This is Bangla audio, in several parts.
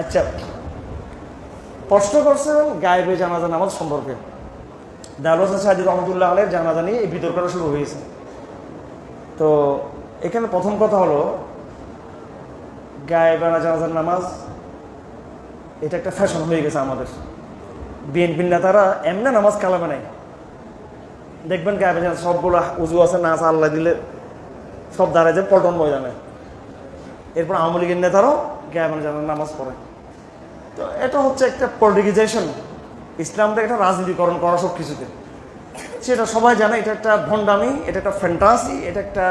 আচ্ছা প্রশ্ন করছেন, গায়েবে জানাজা নামাজ সম্পর্কে। দারুল হোসেন সাহাজিদ রহমতুল্লাহ আলের জানাজা নিয়ে এই বিতর্কটা শুরু হয়েছে। তো, এখানে প্রথম কথা হলো, গায়েবে জানাজার নামাজ, এটা একটা ফ্যাশন হয়ে গেছে আমাদের। বিএনপির নেতারা এমনি নামাজ কালামে নাই দেখবেন গায়েবে সবগুলো উজু আছে, নাচ আল্লাহ দিলে সব দাঁড়ায় যায় পল্টন ময়দানে। এরপর আওয়ামী লীগের নেতারাও গায়েবে জানাজার নামাজ পড়ে। তো এটা হচ্ছে একটা পলিটিকাইজেশন ইসলামটা একটা রাজনীতিকরণ করা সব কিছুতে সেটা সবাই জানে, এটা একটা ভণ্ডামি, এটা একটা ফ্যান্টাসি এটা একটা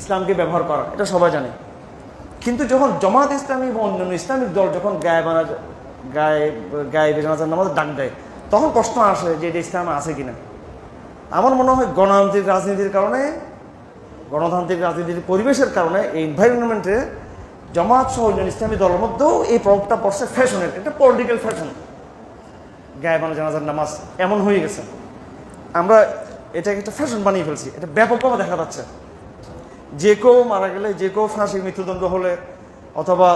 ইসলামকে ব্যবহার করা। এটা সবাই জানে। কিন্তু যখন জমাত ইসলামী এবং অন্যান্য ইসলামিক দল যখন গায়ে বানা, গায়ে গায়ে বেজানাজার নামাজ ডাক দেয়, তখন প্রশ্ন আসে যে এটা ইসলাম আছে কিনা। আমার মনে হয় গণতান্ত্রিক রাজনীতির কারণে গণতান্ত্রিক রাজনীতির পরিবেশের কারণে এই এনভায়রনমেন্টে জামাত সহ ইসলামী দলের মধ্যেও এই প্রভাবটা পড়ছে ফ্যাশনের এটা পলিটিক্যাল ফ্যাশন গায়েবানা জানাজার নামাজ এমন হয়ে গেছে। আমরা এটাকে একটা ফ্যাশন বানিয়ে ফেলছি, এটা ব্যাপকভাবে দেখা যাচ্ছে। যে কেউ মারা গেলে, যে কেউ ফাঁসি মৃত্যুদণ্ড হলে, অথবা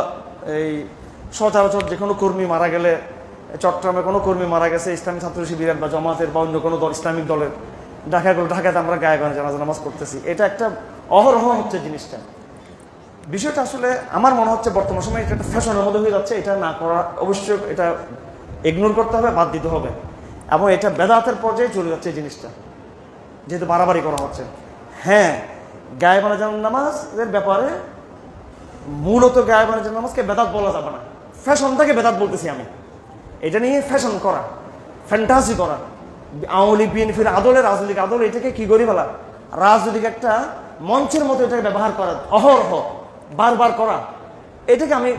এই সচরাচর যে কোনো কর্মী মারা গেলে, চট্টগ্রামে কোনো কর্মী মারা গেছে, ইসলামী ছাত্র শিবিরের বা জমাতের বা অন্য কোনো দল, ইসলামিক দলের ঢাকা গেল ঢাকাতে আমরা গায়ে জানাজা নামাজ করতেছি এটা একটা অহরহ হচ্ছে জিনিসটা। বিষয়টা আসলে আমার মনে হচ্ছে বর্তমান সময়ে এটা একটা ফ্যাশনের মধ্যে হয়ে যাচ্ছে। এটা না করা অবশ্যই এটা ইগনোর করতে হবে, বাদ দিতে হবে। এবং এটা বেদাতের পর্যায়ে চলে যাচ্ছে এই জিনিসটা। যেহেতু বাড়াবাড়ি করা হচ্ছে। হ্যাঁ গায়ে বানা জানার নামাজের ব্যাপারে মূলত গায়ে বানা জানার নামাজকে বেদাত বলা যাবে না। ফ্যাশন ফ্যাশনটাকে বেদাত বলতেছি আমি। এটা নিয়ে ফ্যাশন করা ফ্যান্টাসি করা। আওয়ামী বিএনপির আদলে রাজনৈতিক আদল এটাকে কি করি বলা? রাজনৈতিক একটা মঞ্চের মতো এটাকে ব্যবহার করা, অহরহ, বারবার করা। এটাকে আমি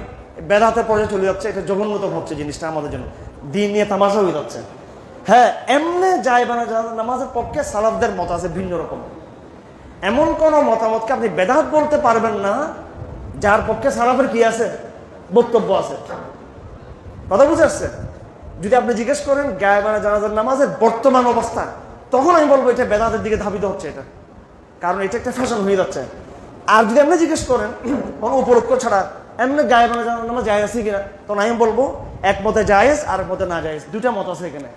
বেদাতের পর্যায়ে চলে যাচ্ছে, এটা জঘন্যতম হচ্ছে জিনিসটা আমাদের জন্য। দিন নিয়ে তামাশা হয়ে যাচ্ছে। হ্যাঁ এমনি যায় বানা নামাজের পক্ষে সালাফদের মত আছে ভিন্ন রকম। এমন কোন মতামতকে আপনি বেদাত বলতে পারবেন না, যার পক্ষে সালাফের কি আছে? বক্তব্য আছে। কথা বুঝে আসছে? যদি আপনি জিজ্ঞেস করেন গায়ে বানা জানাজার নামাজের বর্তমান অবস্থা, তখন আমি বলব এটা বেদাতের দিকে ধাবিত হচ্ছে এটা। কারণ এটা একটা ফ্যাশন হয়ে যাচ্ছে। আর যদি আপনি জিজ্ঞেস করেন, কোনো উপলক্ষ ছাড়া এমনি গায়ে বানা জানাজার নামাজ যায় আছে কিনা, তখন আমি বলব এক মতে জায়েজ, আর এক মতে না জায়েজ। দুটা মত আছে এখানে।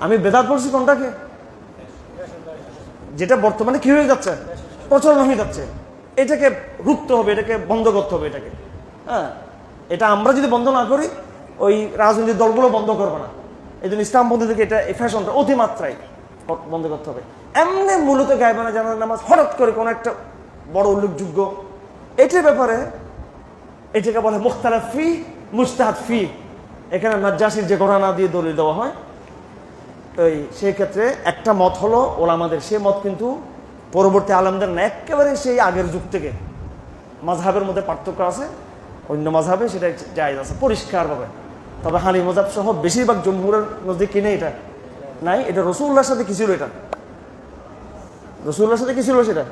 আমি বেদাত বলছি কোনটাকে? যেটা বর্তমানে কি হয়ে যাচ্ছে? প্রচলন হয়ে যাচ্ছে। এটাকে রুখতে হবে, এটাকে বন্ধ করতে হবে এটাকে। হ্যাঁ? এটা আমরা যদি বন্ধ না করি ওই রাজনৈতিক দলগুলো বন্ধ করবে না। এই জন্য ইসলামপন্থী থেকে এটা ফ্যাশনটা অতিমাত্রায় বন্ধ করতে হবে। এমনি মূলত গায়েবানা জানার নামাজ হঠাৎ করে কোনো একটা বড় উল্লেখযোগ্য এটার ব্যাপারে এটাকে বলে মুখতারা ফি মুস্তাহাদ ফি। এখানে নাজ্জাসির যে ঘোষণা দিয়ে দলিল দেওয়া হয়, ওই সেই ক্ষেত্রে একটা মত হলো ওলামাদের, সে মত কিন্তু পরবর্তী আলমদের না, একেবারে সেই আগের যুগ থেকে। মাঝহাবের মধ্যে পার্থক্য আছে, অন্য মাঝহাবে সেটা জায়জ আছে, পরিষ্কারভাবে। তবে হানি মজাব সহ বেশিরভাগ জম্মুরের নদী কিনে এটা। নাই এটা রসুল্লার সাথে কি ছিল এটা? রসুল্লার সাথে কি ছিল সেটা?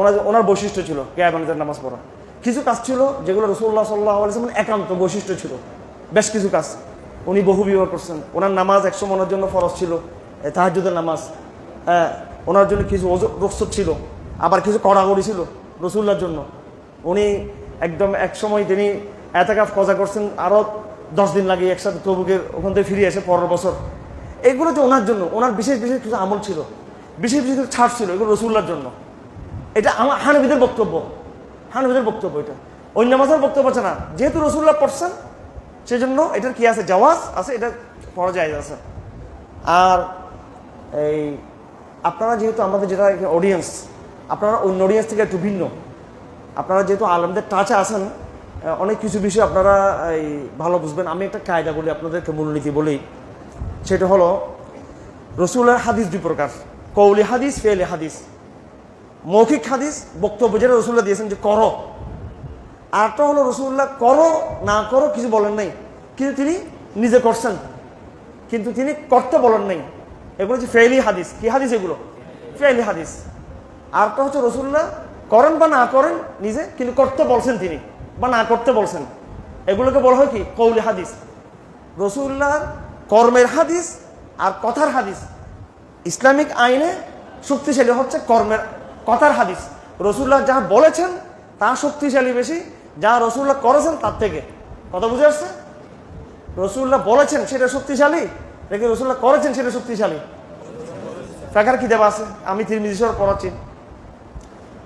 ওনার ওনার বৈশিষ্ট্য ছিল কেয়াবানিদের নামাজ পড়া। কিছু কাজ ছিল যেগুলো রসুল্লাহ সাল্লাহ আলিয়াম একান্ত বৈশিষ্ট্য ছিল। বেশ কিছু কাজ। উনি বহু বিবাহ করছেন। ওনার নামাজ একশো মনের জন্য ফরজ ছিল এ, তাহাজ্জুদের নামাজ। হ্যাঁ ওনার জন্য কিছু রক্সত ছিল। আবার কিছু কড়াকড়ি ছিল রসুল্লার জন্য। উনি একদম এক সময় তিনি এতাকাফ কজা করছেন আরও দশ দিন লাগে একসাথে তবুকে ওখান থেকে ফিরে এসে পরের বছর। এগুলো যে ওনার জন্য ওনার বিশেষ বিশেষ কিছু আমল ছিল। বিশেষ বিশেষ কিছু ছাড় ছিল এগুলো রসুল্লার জন্য। এটা আমার হানবিদের বক্তব্য। হানবিদের বক্তব্য এটা। অন্য মাসার বক্তব্য আছে না? যেহেতু রসুল্লাহ পড়ছেন সেই জন্য এটার কি আছে? জওয়াজ আছে এটা পড়া যায় আছে। আর এই আপনারা যেহেতু আমাদের যেটা অডিয়েন্স আপনারা অন্য অডিয়েন্স থেকে একটু ভিন্ন। আপনারা যেহেতু আলমদের টাচে আহ, অনেক কিছু বিষয় আপনারা এই ভালো বুঝবেন। আমি একটা কায়দা বলি, আপনাদেরকে মূলনীতি বলি। সেটা হলো, রসুলের হাদিস দুই প্রকার। কৌলি হাদিস ফেলে হাদিস। মৌখিক হাদিস, বক্তব্য যেটা রসুল্লাহ দিয়েছেন যে করো। আরটা হলো, রসুল্লাহ করো, না করো কিছু বলেন নাই। কিন্তু তিনি নিজে করছেন। কিন্তু তিনি করতে বলেন নাই। এগুলো হচ্ছে ফেলি হাদিস। কি হাদিস এগুলো? ফেলি হাদিস। আরটা হচ্ছে, রসুল্লাহ করেন বা না করেন, নিজে কিন্তু করতে বলছেন তিনি। বা না করতে বলছেন। এগুলোকে বলা হয় কি? কৌলি হাদিস। রসুল্লাহ কর্মের হাদিস আর কথার হাদিস। ইসলামিক আইনে শক্তিশালী হচ্ছে কর্মের, কথার হাদিস। রসুল্লাহ যা বলেছেন, তা শক্তিশালী বেশি। যা রসুল্লাহ করেছেন, তার থেকে। কথা বুঝে আসছে? রসুল্লাহ বলেছেন, সেটা শক্তিশালী? নাকি রসুল্লাহ করেছেন, সেটা শক্তিশালী। ফেকার কি দেবা আছে? আমি তিরমিজি শহর পড়াচ্ছি।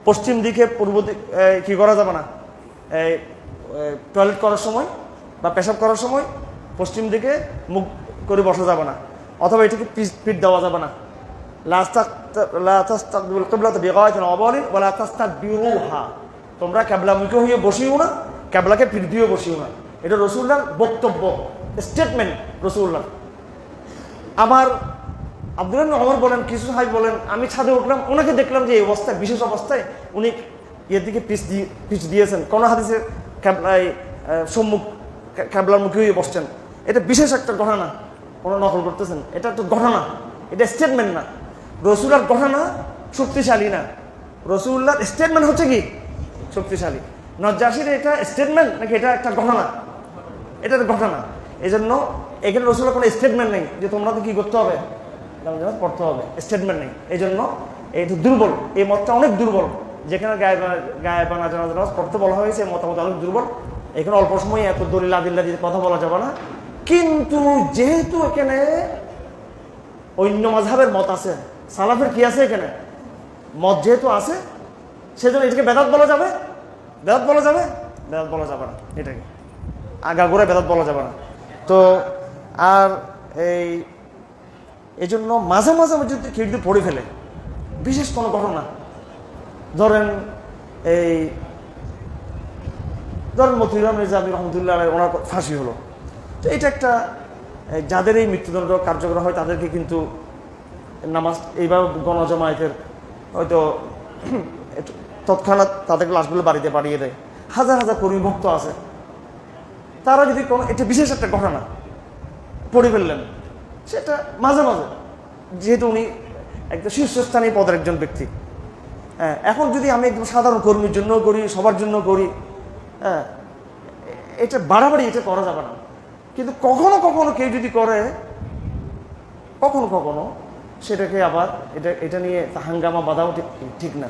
পশ্চিম দিকে পূর্ব দিক কি করা যাবে না? এই টয়লেট করার সময় বা পেশাব করার সময় পশ্চিম দিকে মুখ করে বসা যাবে না। অথবা এটিকে পিঠ দেওয়া যাবে না। তোমরা ক্যাবলামুখী হয়ে বসিও না ক্যাবলাকে পিঠ দিয়ে বসিও না। এটা রসুল্লাহর বক্তব্য স্টেটমেন্ট রসুল্লাহ আমার আব্দুল অমর বলেন, কিছু সাহেব বলেন, আমি ছাদে উঠলাম, ওনাকে দেখলাম যে এই অবস্থায়, বিশেষ অবস্থায় উনি ইয়ের দিকে পিস দিয়ে পিস দিয়েছেন। কোন হাদিসে সম্মুখ ক্যা- ক্যাবলার মুখে হয়ে বসছেন। এটা বিশেষ একটা ঘটনা কোনো নকল করতেছেন। এটা একটা ঘটনা। এটা স্টেটমেন্ট না। রসুলার ঘটনা শক্তিশালী না। রসুল্লার স্টেটমেন্ট হচ্ছে কি? শক্তিশালী। নজ্জাসির এটা স্টেটমেন্ট নাকি এটা একটা ঘটনা? এটা ঘটনা। এই জন্য এখানে রসুলের কোনো স্টেটমেন্ট নেই যে তোমরা তো কি করতে হবে? পড়তে হবে। স্টেটমেন্ট নেই। এই জন্য এটা দুর্বল। এই মতটা অনেক দুর্বল। যেখানে গায়ে বা- গায়ে বানা জানা নামাজ পড়তে বলা হয়েছে, মতামত অনেক দুর্বল। এখানে অল্প সময় এত দলিল আদিল্লা দিয়ে কথা বলা যাবে না। কিন্তু যেহেতু এখানে অন্য মাঝহের মত আছে, সালাফের কি আছে এখানে? মত যেহেতু আছে, সেজন্য এটাকে বেদাত বলা যাবে। বেদাত বলা যাবে? বেদাত বলা যাবে না, এটাকে। আগাগোড়া বেদাত বলা যাবে না। তো আর এই এই জন্য মাঝে মাঝে যদি কেউ পড়ে ফেলে। বিশেষ কোনো ঘটনা। ধরেন এই ধরেন মতিউর মির্জা রহমতুল্লাহ ওনার ফাঁসি হলো। তো এটা একটা যাদের এই মৃত্যুদণ্ড কার্যকর হয় তাদেরকে কিন্তু নামাজ, এইভাবে গণজমায়েতের হয়তো তৎক্ষণাৎ তাদের লাশগুলো বাড়িতে পাঠিয়ে দেয়। হাজার হাজার কর্মী ভক্ত আছে। তারা যদি কোনো, এটা বিশেষ একটা ঘটনা, পড়ে ফেললেন, সেটা মাঝে মাঝে, যেহেতু উনি একটা শীর্ষস্থানীয় পদের একজন ব্যক্তি। হ্যাঁ এখন যদি আমি একদম সাধারণ কর্মীর জন্য করি, সবার জন্য করি হ্যাঁ এটা বাড়াবাড়ি এটা করা যাবে না। কিন্তু কখনো কখনো কেউ যদি করে, কখনো কখনো সেটাকে আবার এটা এটা নিয়ে হাঙ্গামা বাঁধাও ঠিক ঠিক না।